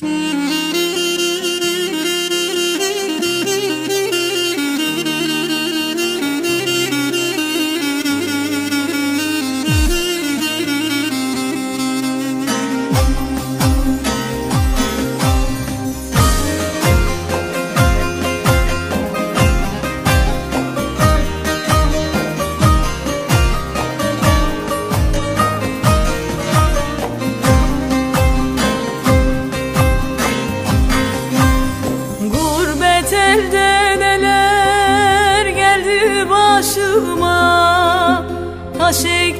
Gurbet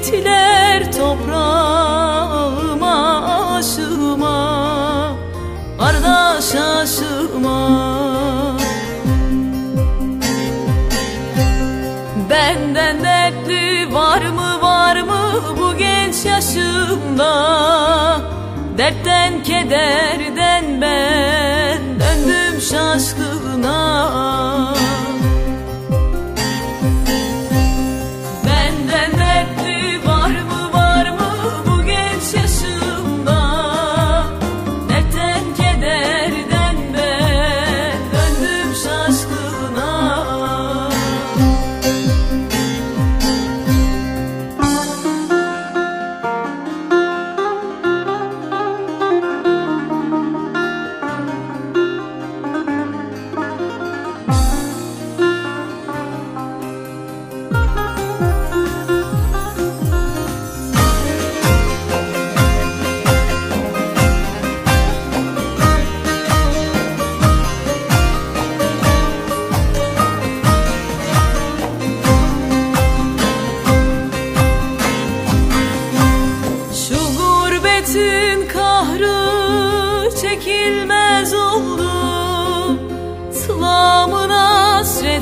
Taş ektiler toprağıma aşıma Kardeş aşıma Benden dertli var mı var mı bu genç yaşımda? Dertten kederden ben döndüm şaşkına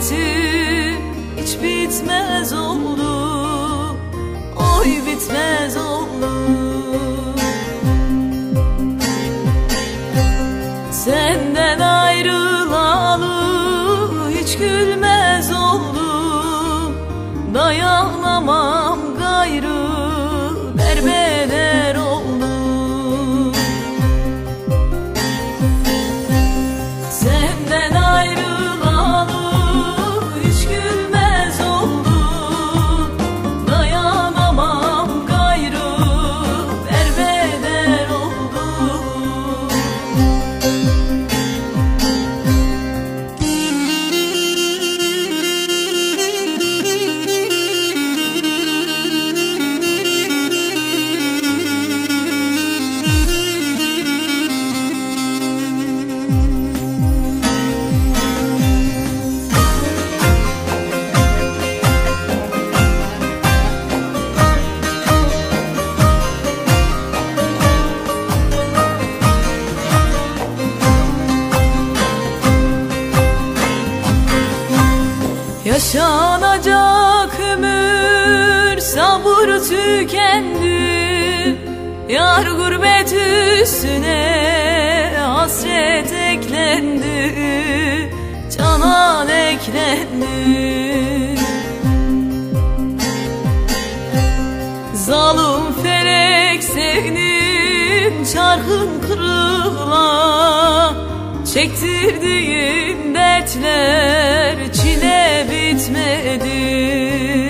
hasreti hiç bitmez oldu. Oy bitmez oldu. Senden ayrılalı hiç gülmez oldum Dayanamam Yaşanacak ömür sabır tükendi. Yar gurbet üstüne hasret eklendi. Canan eklendi. Zalim felek senin çarkın kırıla Çektirdiğin dertler çile bitmedi